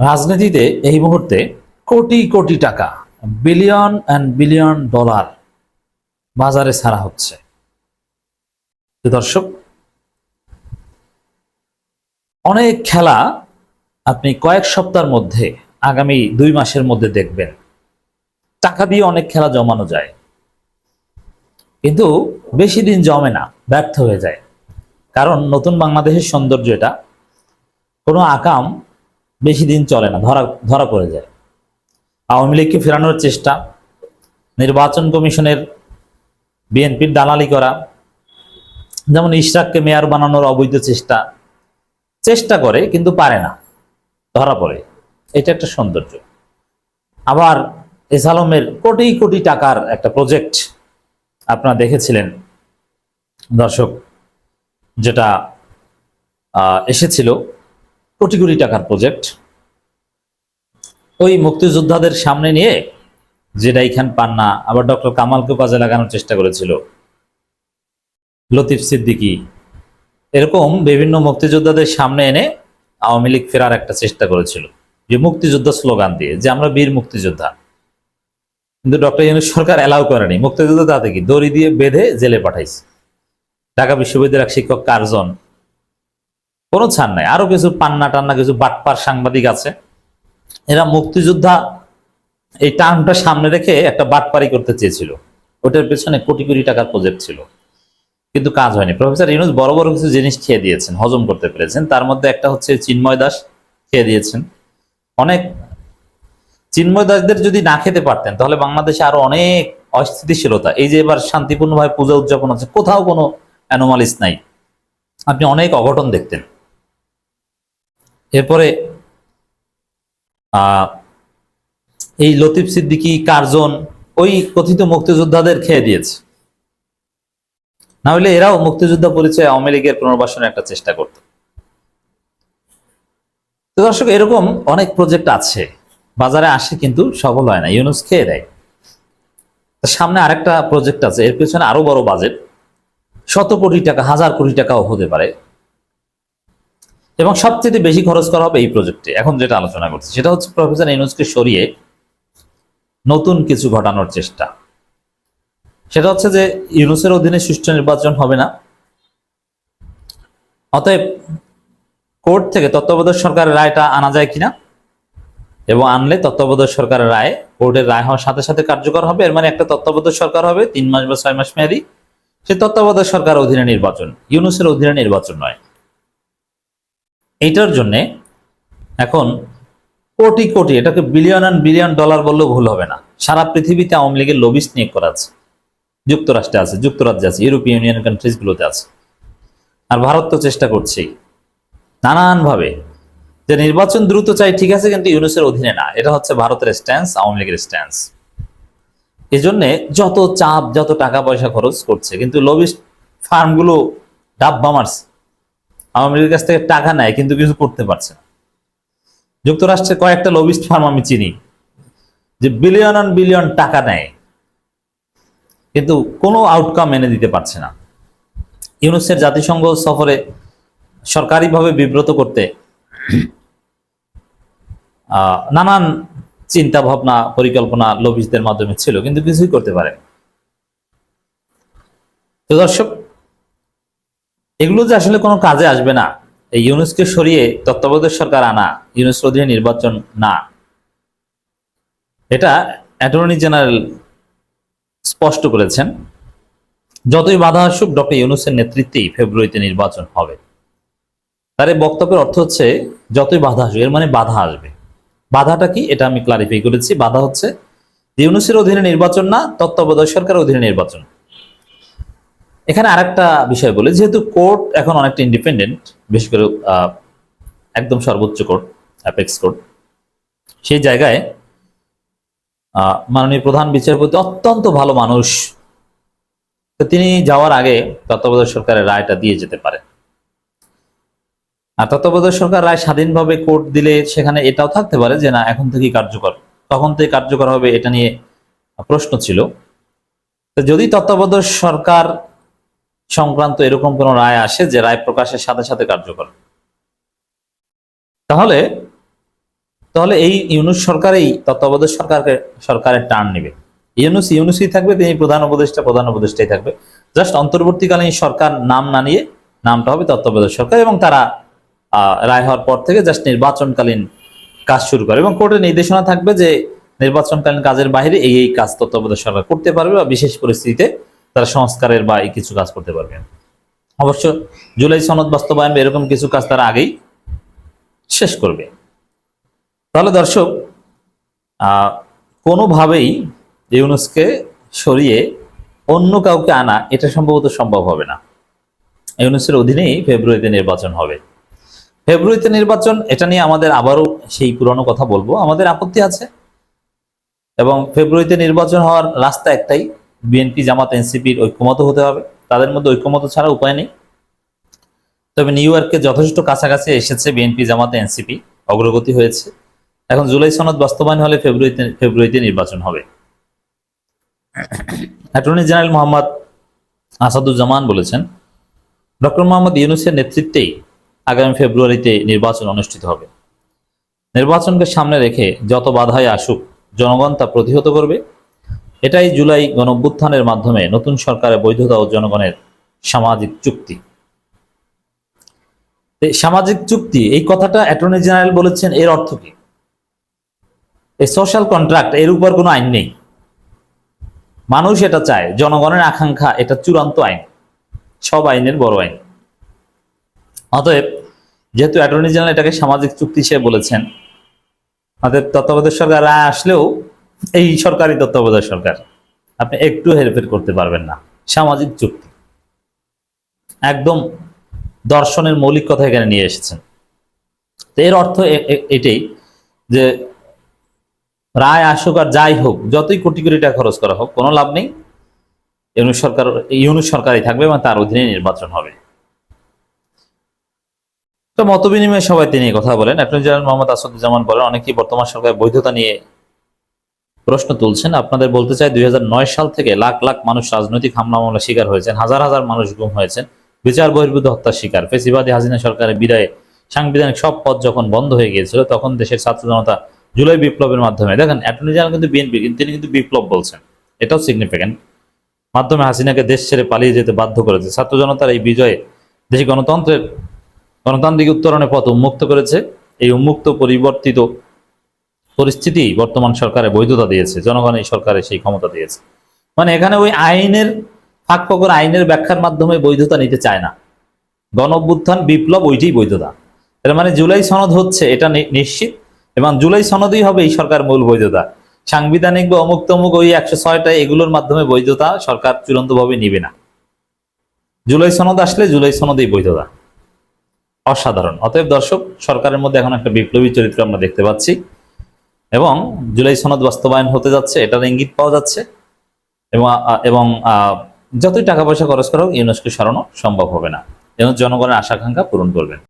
রাজনীতিতে এই মুহূর্তে কোটি কোটি টাকা বিলিয়ন অ্যান্ড বিলিয়ন ডলার বাজারে ছাড়া হচ্ছে। দর্শক, অনেক খেলা আপনি কয়েক সপ্তাহের মধ্যে, আগামী দুই মাসের মধ্যে দেখবেন। টাকা দিয়ে অনেক খেলা জমানো যায়। কিন্তু বেশি দিন জমে না, ব্যর্থ হয়ে যায়। কারণ নতুন বাংলাদেশের সৌন্দর্য এটা। কোনো আকাম বেশি দিন চলে না, ধরা ধরা পড়ে যায়। আওয়ামী লীগকে ফেরানোর চেষ্টা, নির্বাচন কমিশনের বিএনপির দালালি করা, যেমন ইশরাককে মেয়র বানানোর অবৈধ চেষ্টা চেষ্টা করে কিন্তু পারে না, ধরা পড়ে। এটা একটা সৌন্দর্য। আবার এস আলমের কোটি কোটি টাকার একটা প্রজেক্ট আপনারা দেখেছিলেন, দর্শক, যেটা এসেছিল। কোটি কোটি টাকার প্রজেক্ট ওই মুক্তিযোদ্ধাদের সামনে নিয়ে যেটাই খান পান্না, আবার ডক্টর কামালকে কাজে লাগানোর চেষ্টা করেছিল। লতিফ সিদ্দিকী। এরকম বিভিন্ন মুক্তিযোদ্ধাদের সামনে এনে আওয়ামী লীগ ফেরার একটা চেষ্টা করেছিল। যে মুক্তিযোদ্ধা স্লোগান দিয়ে, যে আমরা বীর মুক্তিযোদ্ধা। কিন্তু ডক্টর ইউনুস সরকার অ্যালাউ করেনি। মুক্তিযোদ্ধা তাতে কি? দড়ি দিয়ে বেঁধে জেলে পাঠাইছে। ঢাকা বিশ্ববিদ্যালয়ের এক শিক্ষক কার্জন কোনো ছাড় নাই। আরও কিছু পান্না টান্না, কিছু বাটপার সাংবাদিক আছে। এরা মুক্তিযোদ্ধা, এই টার্মটা সামনে রেখে একটা বাটপারি করতে চেয়েছিল। ওটার পেছনে কোটি কোটি টাকার প্রজেক্ট ছিল। কিন্তু কাজ হয়নি। প্রফেসর ইউনুস বড় বড় কিছু জিনিস খেয়ে দিয়েছেন, হজম করতে পেরেছেন। তার মধ্যে একটা হচ্ছে চিন্ময় দাস খেয়ে দিয়েছেন। অনেক চিন্ময় দাসদের যদি না খেতে পারতেন, তাহলে বাংলাদেশে আরও অনেক অস্থিতিশীলতা। এই যে এবার শান্তিপূর্ণভাবে পূজা উদযাপন হচ্ছে, কোথাও কোনো অ্যানোমালিস নাই। আপনি অনেক অঘটন দেখতেন। এরপরে এই লতিফ সিদ্দিকী কার্জন ওই কথিত মুক্তিযোদ্ধাদের খেয়ে দিয়েছে। না হলে এরাও মুক্তিযোদ্ধা পরিচয় আওয়ামী লীগের পুনর্বাসনের একটা চেষ্টা করত। তো দর্শক, এরকম অনেক প্রজেক্ট আছে। বাজারে আসে কিন্তু সফল হয় না। ইউনুস খেয়ে দেয়। সামনে আরেকটা প্রজেক্ট আছে। এর পেছনে আরও বড় বাজেট শত কোটি টাকা, হাজার কোটি টাকাও হতে পারে। এবং সবচেয়ে বেশি খরচ করা হবে এই প্রজেক্টে। এখন যেটা আলোচনা করছি, সেটা হচ্ছে প্রফেসর ইউনুসকে সরিয়ে নতুন কিছু ঘটানোর চেষ্টা। সেটা হচ্ছে যে ইউনুসের অধীনে সুষ্ঠু নির্বাচন হবে না। অতএব কোর্ট থেকে তত্ত্বাবধায়ক সরকারের রায়টা আনা যায় কিনা এবং আনলে তত্ত্বাবধায়ক সরকারের রায় কোর্টের রায় হওয়ার সাথে সাথে কার্যকর হবে, এর মানে একটা তত্ত্বাবধায়ক সরকার হবে, তিন মাস বা ছয় মাস মেয়াদি। সে তত্ত্বাবধায়ক সরকার অধীনে নির্বাচন, ইউনুসের অধীনে নির্বাচন নয়। এইটার জন্যে এখন কোটি কোটি, এটাকে বিলিয়ন অ্যান্ড বিলিয়ন ডলার বললেও ভুল হবে না। সারা পৃথিবীতে আওয়ামী লীগের লবিস নিয়োগ করা আছে। যুক্তরাষ্ট্রে আছে, যুক্তরাজ্যে আছে ইউরোপিয়ান ইউনিয়ন কান্ট্রিজ গুলোতে আছে। আর ভারত তো চেষ্টা করছেই নানানভাবে। যে নির্বাচন দ্রুত চাই, ঠিক আছে, কিন্তু ইউনুসের অধীনে না। এটা হচ্ছে ভারতের স্ট্যান্স আওয়ামী লীগের স্ট্যান্স এই জন্যে যত চাপ, যত টাকা পয়সা খরচ করছে, কিন্তু লবিস্ট ফার্মগুলো ডাব্বা মারছে আওয়ামী কাছ থেকে টাকা নেয়, কিন্তু কিছু করতে পারছে না। যুক্তরাষ্ট্রে কয়েকটা লবিস্ট ফার্ম আমি চিনি, যে বিলিয়ন অন বিলিয়ন টাকা নেয়, কিন্তু কোনো আউটকাম এনে দিতে পারছে না। ইউনুসের জাতিসংঘ সফরে সরকারিভাবে বিব্রত করতে নানান চিন্তা ভাবনা পরিকল্পনা লবিসদের মাধ্যমে ছিল, কিন্তু কিছুই করতে পারে তো দর্শক এগুলো যে আসলে কোনো কাজে আসবে না, এই ইউনুসকে সরিয়ে তত্ত্বাবধায়ক সরকার আনা ইউনুসের অধীনে নির্বাচন না। এটা অ্যাটর্নি জেনারেল স্পষ্ট করেছেন, যতই বাধা আসুক, ডক্টর ইউনুসের নেতৃত্বেই ফেব্রুয়ারিতে নির্বাচন হবে। তার এই বক্তব্যের অর্থ হচ্ছে, যতই বাধা আসুক, এর মানে বাধা আসবে। বাধাটা কি, এটা আমি ক্লারিফাই করেছি। বাধা হচ্ছে, ইউনুসের অধীনে নির্বাচন না, তত্ত্বাবধায়ক সরকারের অধীনে নির্বাচন। এখানে আরেকটা বিষয় বলি, যেহেতু কোর্ট এখন অনেকটা ইন্ডিপেন্ডেন্ট বিশেষ করে একদম সর্বোচ্চ কোর্ট অ্যাপেক্স কোর্ট সেই জায়গায় মাননীয় প্রধান বিচারপতি অত্যন্ত ভালো মানুষ। তো তিনি যাওয়ার আগে তত্ত্বাবধায়ক সরকারের রায়টা দিয়ে যেতে পারে। আর তত্ত্বাবধায়ক সরকার রায় স্বাধীনভাবে কোর্ট দিলে সেখানে এটাও থাকতে পারে যে না, এখন থেকেই কার্যকর। তখন থেকে কার্যকর হবে এটা নিয়ে প্রশ্ন ছিল। তো যদি তত্ত্বাবধায়ক সরকার সংক্রান্ত এরকম কোন রায় আসে যে রায় প্রকাশের সাথে সাথে কার্যকর? তাহলে তাহলে এই ইউনুস সরকারই তত্ত্বাবধায়ক সরকারকে, সরকারের টার্ন নেবে। ইউনুস, ইউনুসই থাকবে, তিনি প্রধান উপদেষ্টা, প্রধান উপদেষ্টাই থাকবে। জাস্ট অন্তর্বর্তীকালীন সরকার নাম না নিয়ে নামটা হবে তত্ত্বাবধায়ক সরকার এবং তারা রায় হওয়ার পর থেকে জাস্ট নির্বাচনকালীন কাজ শুরু করে এবং কোর্টের নির্দেশনা থাকবে যে নির্বাচনকালীন কাজের বাইরে এই এই কাজ তত্ত্বাবধায়ক সরকার করতে পারবে বা বিশেষ পরিস্থিতিতে তারা সংস্কারের বা এই কিছু কাজ করতে পারবে। অবশ্য জুলাই সনদ বাস্তবায়ন এরকম কিছু কাজ তারা আগেই শেষ করবে। তাহলে দর্শক কোনোভাবেই ইউনুসকে সরিয়ে অন্য কাউকে আনা এটা সম্ভবত সম্ভব হবে না। ইউনুসের অধীনেই ফেব্রুয়ারিতে নির্বাচন হবে। ফেব্রুয়ারিতে নির্বাচন, এটা নিয়ে আমাদের আবারও সেই পুরনো কথা বলব। আমাদের আপত্তি আছে এবং ফেব্রুয়ারিতে নির্বাচন হওয়ার রাস্তা একটাই বিএনপি, জামাত, এনসিপির ঐক্যমত হতে হবে। তাদের মধ্যে ঐক্যমত ছাড়া উপায় নেই। তবে নিউ ইয়র্কে যথেষ্ট কাছাকাছি এসেছে বিএনপি, জামাতে, এনসিপি। অগ্রগতি হয়েছে। এখন জুলাই সনদ বাস্তবায়ন হলে ফেব্রুয়ারিতে ফেব্রুয়ারিতে নির্বাচন হবে। অ্যাটর্নি জেনারেল মোহাম্মদ আসাদুজ্জামান বলেছেন, ডক্টর মোহাম্মদ ইউনুসের নেতৃত্বেই আগামী ফেব্রুয়ারিতে নির্বাচন অনুষ্ঠিত হবে। নির্বাচনকে সামনে রেখে যত বাধাই আসুক, জনগণ তা প্রতিহত করবে। এটাই জুলাই গণঅভ্যুত্থানের মাধ্যমে নতুন সরকারের বৈধতা ও জনগণের সামাজিক চুক্তি। সামাজিক চুক্তি, এই কথাটা অ্যাটর্নি জেনারেল বলেছেন, এর অর্থ কি? এই সোশ্যাল কন্ট্রাক্ট, এর উপর কোনো আইন নেই। মানুষ এটা চায়, জনগণের আকাঙ্ক্ষা, এটা চূড়ান্ত আইন। সব আইনের বড় আইন। অতএব, যেহেতু অ্যাটর্নি জেনারেল এটাকে সামাজিক চুক্তি হিসেবে বলেছেন, অতএব তত্ত্বাবধায়ক সরকার রায় আসলেও এই সরকারি তত্ত্বাবধায়ক সরকার, আপনি একটু হেরফের করতে পারবেন না। সামাজিক চুক্তি। একদম দর্শনের মৌলিক কথা এখানে নিয়ে এসেছেন। তো এর অর্থ এটাই যে রায় আসুক আর যাই হোক, যতই কোটি কোটি টাকা খরচ করা হোক, কোনো লাভ নেই। ইউনুস সরকার, ইউনুস সরকারই থাকবে এবং তার অধীনে নির্বাচন হবে। তো মত বিনিময়ে সবাই তিনি কথা বলেন। অ্যাটর্নি জেনারেল মোহাম্মদ আসাদুজ্জামান বলেন, অনেকেই বর্তমান সরকারের বৈধতা নিয়ে প্রশ্ন তুলছেন, আপনাদের বলতে চাই দুই হাজার নয় সাল থেকে লাখ লাখ মানুষ রাজনৈতিক হামলা মামলা শিকার হয়েছেন, হাজার হাজার মানুষ গুম হয়েছেন, বিচার বহির্ভূত হত্যার শিকার। ফেসিবাদী হাসিনা সরকারের বিদায়ে সাংবিধানিক সব পদ যখন বন্ধ হয়ে গিয়েছিল, তখন দেশের ছাত্র জনতা জুলাই বিপ্লবের মাধ্যমে, দেখেন, অ্যাটর্নি জেনারেল কিন্তু বিএনপি, কিন্তু তিনি কিন্তু বিপ্লব বলছেন, এটাও সিগনিফিক্যান্ট মাধ্যমে হাসিনাকে দেশ ছেড়ে পালিয়ে যেতে বাধ্য করেছে, ছাত্র জনতার এই বিজয়ে দেশে গণতন্ত্রের গণতান্ত্রিক উত্তরণের পথ উন্মুক্ত করেছে, এই উন্মুক্ত পরিবর্তিত পরিস্থিতি বর্তমান সরকারের বৈধতা দিয়েছে, জনগণ এই সরকারের সেই ক্ষমতা দিয়েছে। মানে এখানে ওই আইনের, ফাঁক ফকর আইনের ব্যাখ্যার মাধ্যমে বৈধতা নিতে চায় না। গণ বিপ্লব, ওইটাই বৈধতা। এর মানে জুলাই সনদ হচ্ছে, এটা নিশ্চিত। এবং জুলাই সনদই হবে এই সরকার মূল বৈধতা। সাংবিধানিক বা অমুক তমুক ওই একশো ছয়টা এগুলোর মাধ্যমে বৈধতা সরকার চূড়ান্তভাবে নিবে না। জুলাই সনদ আসলে জুলাই সনদেই বৈধতা। অসাধারণ। অতএব দর্শক, সরকারের মধ্যে এখন একটা বিপ্লবী চরিত্র আমরা দেখতে পাচ্ছি। এবং জুলাই সনদ বাস্তবায়ন হতে যাচ্ছে, এটার ইঙ্গিত পাওয়া যাচ্ছে। এবং এবং যতই টাকা পয়সা খরচ করা হোক ইউনেস্কো সরানো সম্ভব হবে না। এবং জনগণের আশা আকাঙ্ক্ষা পূরণ করবেন